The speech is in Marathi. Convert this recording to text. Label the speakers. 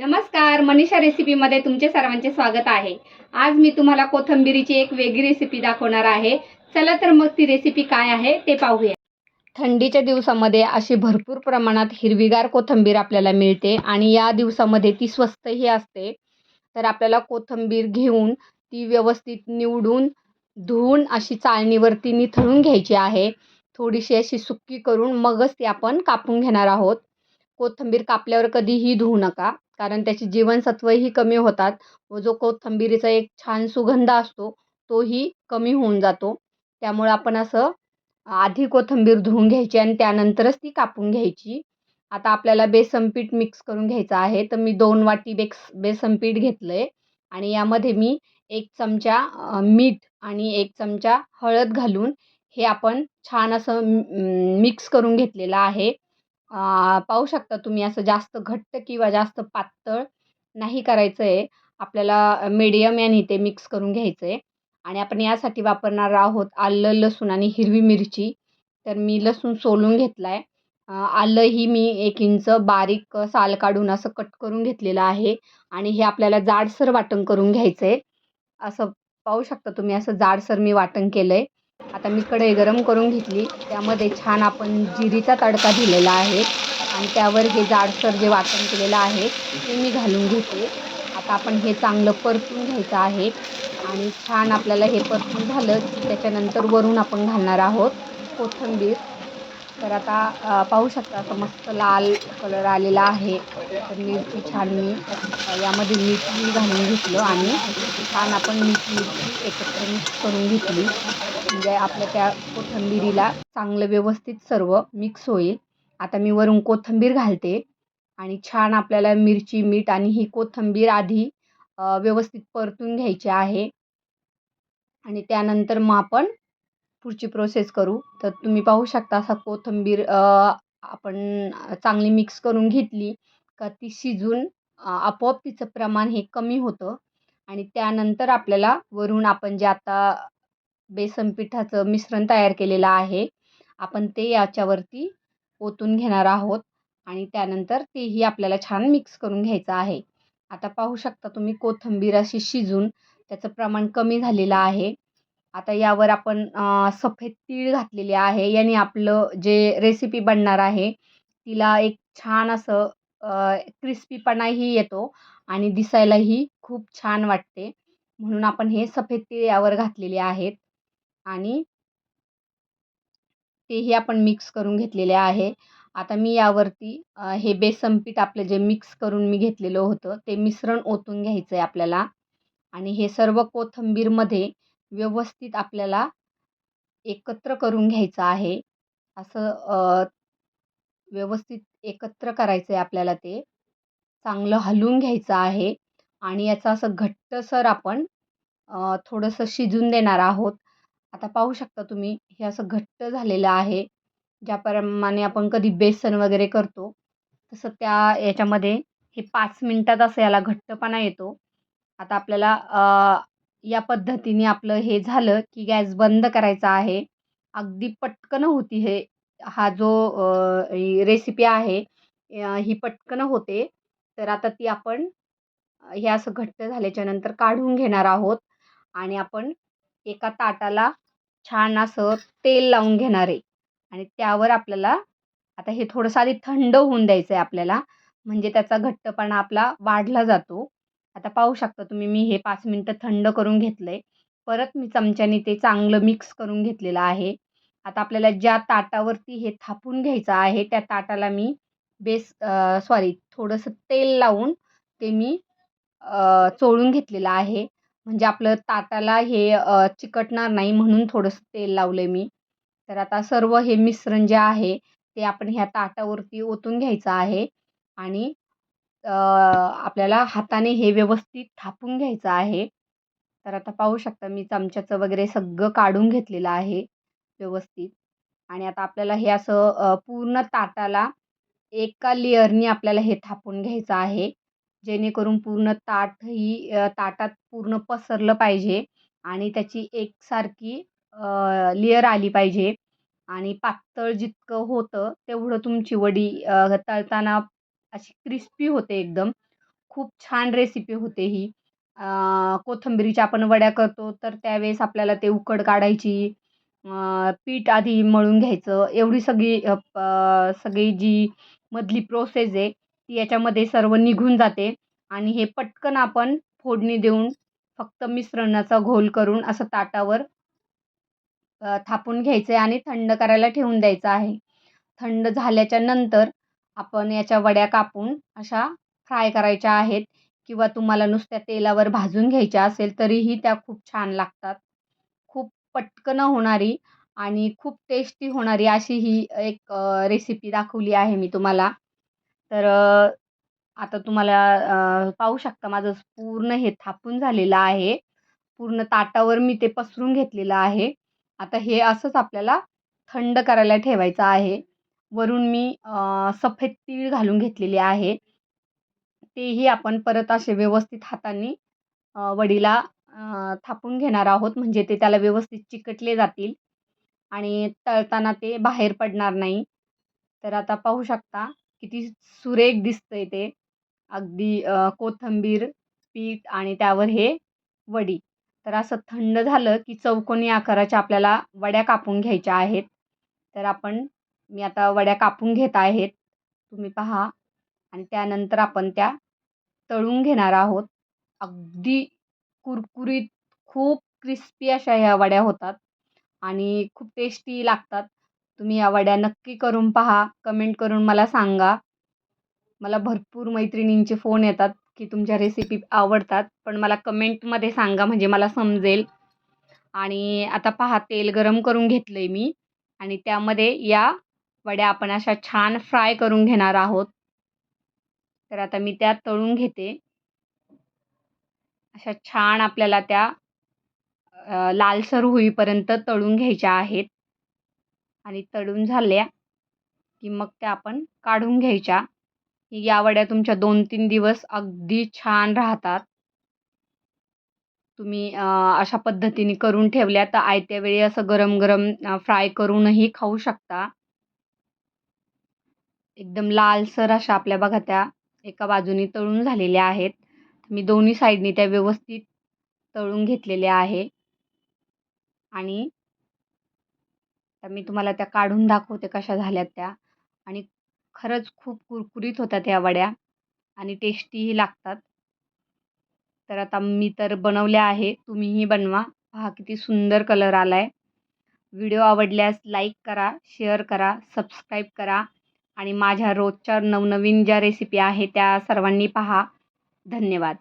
Speaker 1: नमस्कार मनीषा रेसिपीमध्ये तुमचे सर्वांचे स्वागत आहे. आज मी तुम्हाला कोथिंबिरीची एक वेगळी रेसिपी दाखवणार आहे. चला तर मग ती रेसिपी काय आहे ते पाहूया. थंडीच्या दिवसामध्ये अशी भरपूर प्रमाणात हिरवीगार कोथिंबीर आपल्याला मिळते आणि या दिवसामध्ये ती स्वस्तही असते. तर आपल्याला कोथिंबीर घेऊन ती व्यवस्थित निवडून धुवून अशी चाळणीवरती निथळून घ्यायची आहे. थोडीशी अशी सुक्की करून मगच ती आपण कापून घेणार आहोत. कोथिंबीर कापल्यावर कधीही धुवू नका. कारण त्याची जीवनसत्वही कमी होतात. व जो कोथिंबिरीचा एक छान सुगंध असतो तोही कमी होऊन जातो. त्यामुळे आपण असं आधी कोथिंबीर धुवून घ्यायची आणि त्यानंतरच ती कापून घ्यायची. आता आपल्याला बेसन पीठ मिक्स करून घ्यायचं आहे तर मी दोन वाटी बेक्स बेसन पीठ घेतलं आहे आणि यामध्ये मी एक चमचा मीठ आणि एक चमचा हळद घालून हे आपण छान असं मिक्स करून घेतलेलं आहे. पाहू शकता तुम्ही असं जास्त घट्ट किंवा जास्त पातळ नाही करायचं आहे आपल्याला मीडियम याने ते मिक्स करून घ्यायचं आहे आणि आपण यासाठी वापरणार आहोत आलं लसूण आणि हिरवी मिरची. तर मी लसूण सोलून घेतला आहे आलंही मी एक इंच बारीक साल काढून असं कट करून घेतलेलं आहे. आणि हे आपल्याला जाडसर वाटण करून घ्यायचं आहे असं पाहू शकता तुम्ही असं जाडसर मी वाटण केलं आहे आता मी कढई गरम करून घेतली. त्यामध्ये छान आपण जिरीचा तडका दिलेला आहे आणि त्यावर हे जाडसर जे वाटण केलेलं आहे ते मी घालून घेते. आता आपण हे चांगलं परतून घ्यायचं आहे आणि छान आपल्याला हे परतून झालं की त्याच्यानंतर वरून आपण घालणार आहोत कोथिंबीर. तर आता पाहू शकता असं मस्त लाल कलर आलेला आहे. तर मिरची छान मी यामध्ये यामध्ये मीठही घालून घेतलं आणि छान आपण मीठ मिरची एकत्र मिक्स करून घेतली. म्हणजे आपल्या त्या कोथंबिरीला चांगलं व्यवस्थित सर्व मिक्स होईल. आता मी वरून कोथिंबीर घालते आणि छान आपल्याला मिरची मीठ आणि ही कोथिंबीर आधी व्यवस्थित परतून घ्यायची आहे. आणि त्यानंतर मग आपण पुढची प्रोसेस करू. तर तुम्ही पाहू शकता असा कोथिंबीर आपण चांगली मिक्स करून घेतली का ती शिजून आपोआप तिचं प्रमाण हे कमी होतं. आणि त्यानंतर आपल्याला वरून आपण जे आता बेसन पिठाचं मिश्रण तयार केलेलं आहे. आपण ते याच्यावरती ओतून घेणार आहोत आणि त्यानंतर तेही आपल्याला छान मिक्स करून घ्यायचं आहे. आता पाहू शकता तुम्ही कोथिंबीर अशी शिजून त्याचं प्रमाण कमी झालेलं आहे. आता यावर आपण सफेद तीळ घातलेले आहे. याने आपलं जे रेसिपी बनणार आहे तिला एक छान असं क्रिस्पीपणाही येतो आणि दिसायलाही खूप छान वाटते. म्हणून आपण हे सफेद तीळ यावर घातलेले आहेत. आणि तेही आपण मिक्स करून घेतलेले आहे. आता मी यावरती हे बेसन पीठ आपलं जे मिक्स करून मी घेतलेलं होतं ते मिश्रण ओतून घ्यायचं आहे आपल्याला. आणि हे सर्व कोथिंबीरमध्ये व्यवस्थित आपल्याला एकत्र करून घ्यायचं आहे. असं व्यवस्थित एकत्र करायचं आहे आपल्याला ते. चांगलं हलवून घ्यायचं आहे. आणि याचं असं घट्टसर आपण थोडंसं शिजून देणार आहोत. आता पाहू शकता तुम्ही हे असं घट्ट झालेलं आहे. ज्याप्रमाणे आपण कधी बेसन वगैरे करतो तसं त्या याच्यामध्ये हे पाच मिनटात असं याला घट्टपणा येतो. आता आपल्याला या पद्धतीने आपलं हे झालं की गॅस बंद करायचा आहे. अगदी पटकन होती हे हा जो रेसिपी आहे ही पटकन होते. तर आता ती आपण हे असं घट्ट झाल्याच्यानंतर काढून घेणार आहोत. आणि आपण एका ताटाला छान असं तेल लावून घेणार आहे. आणि त्यावर आपल्याला आता हे थोडंसं आधी थंड होऊन द्यायचं आहे आपल्याला. म्हणजे त्याचा घट्टपणा आपला वाढला जातो. आता पाहू शकता तुम्ही मी हे पाच मिनटं थंड करून घेतलं आहे परत मी चमच्याने ते चांगलं मिक्स करून घेतलेलं आहे. आता आपल्याला ज्या ताटावरती हे थापून घ्यायचं आहे त्या ताटाला मी बेस सॉरी थोडंसं तेल लावून ते मी चोळून घेतलेलं आहे. म्हणजे आपलं ताटाला हे चिकटणार नाही म्हणून थोडंसं तेल लावलं आहे मी. तर आता सर्व हे मिश्रण जे आहे ते आपण ह्या ताटावरती ओतून घ्यायचं आहे आणि आपल्याला हाताने हे व्यवस्थित थापून घ्यायचं आहे. तर आता पाहू शकता मी चमच्याचं वगैरे सगळं काढून घेतलेलं आहे व्यवस्थित. आणि आता आपल्याला हे असं पूर्ण ताटाला एका लेअरनी आपल्याला हे थापून घ्यायचं आहे. जेणेकरून पूर्ण ताटही ही ताटात पूर्ण पसरलं पाहिजे आणि त्याची एकसारखी लेयर आली पाहिजे. आणि पातळ जितकं होतं तेवढं तुमची वडी तळताना अशी क्रिस्पी होते एकदम. खूप छान रेसिपी होते ही. अं, आपण वड्या करतो तर त्यावेळेस आपल्याला ते उकड काढायची पीठ आधी मळून घ्यायचं. एवढी सगळी प- सगळी जी मधली प्रोसेस आहे ती याच्यामध्ये सर्व निघून जाते. आणि हे पटकन आपण फोडणी देऊन फक्त मिश्रणाचा घोल करून असं ताटावर थापून घ्यायचं आहे आणि थंड करायला ठेवून द्यायचं आहे. थंड झाल्याच्यानंतर आपण याच्या वड्या कापून अशा फ्राय करायच्या आहेत किंवा तुम्हाला नुसत्या तेलावर भाजून घ्यायच्या असेल तरीही त्या खूप छान लागतात. खूप पटकन होणारी आणि खूप टेस्टी होणारी अशी ही एक रेसिपी दाखवली आहे मी तुम्हाला. तर आता तुम्हाला पाहू शकता माझं पूर्ण हे थापून झालेलं आहे. पूर्ण ताटावर मी ते पसरून घेतलेलं आहे. आता हे असंच आपल्याला थंड करायला ठेवायचं आहे. वरून मी सफेद तीळ घालून घेतलेले आहे. तेही आपण परत असे व्यवस्थित हातांनी वडीला थापून घेणार आहोत. म्हणजे ते त्याला व्यवस्थित चिकटले जातील आणि तळताना ते बाहेर पडणार नाही. तर आता पाहू शकता किती सुरेख दिसतंय ते. अगदी कोथंबीर कोथिंबीर पीठ आणि त्यावर हे वडी. तर असं थंड झालं की चौकोनी आकाराच्या आपल्याला वड्या कापून घ्यायच्या आहेत. तर आपण मी आता वड्या कापून घेत आहेत. तुम्ही पहा. आणि त्यानंतर आपण त्या तळून घेणार आहोत. अगदी कुरकुरीत खूप क्रिस्पी अशा ह्या वड्या होतात. आणि खूप टेस्टी लागतात. तुम्ही या वड्या नक्की करून पहा. कमेंट करून मला सांगा. मला भरपूर मैत्रिणींचे फोन येतात की तुमच्या रेसिपी आवडतात पण मला कमेंटमध्ये सांगा म्हणजे मला समजेल. आणि आता पहा तेल गरम करून घेतलं आहे मी आणि त्यामध्ये या वड्या आपण अशा छान फ्राय करून घेणार आहोत. तर आता मी त्या तळून घेते. अशा छान आपल्याला त्या लालसर होईपर्यंत तळून घ्यायच्या आहेत. आणि तळून झाल्या की मग त्या आपण काढून घ्यायच्या. या वड्या तुमच्या दोन तीन दिवस अगदी छान राहतात. तुम्ही अशा पद्धतीने करून ठेवल्या तर आयत्या वेळी असं गरम गरम फ्राय करूनही खाऊ शकता. एकदम लालसर अशा आपल्या बघा त्या एका बाजूने तळून झालेल्या आहेत. मी दोन्ही साईडने त्या व्यवस्थित तळून घेतलेल्या आहे. आणि तर मी तुम्हाला त्या काढून दाखवते कशा झाल्यात त्या. आणि खरंच खूप कुरकुरीत होत्या त्या वड्या. आणि टेस्टीही लागतात. तर आता मी तर बनवल्या आहे. तुम्हीही बनवा. पहा किती सुंदर कलर आला आहे व्हिडिओ आवडल्यास लाईक करा शेअर करा सबस्क्राईब करा. आणि माझ्या रोजच्या नवनवीन ज्या रेसिपी आहे त्या सर्वांनी पहा. धन्यवाद.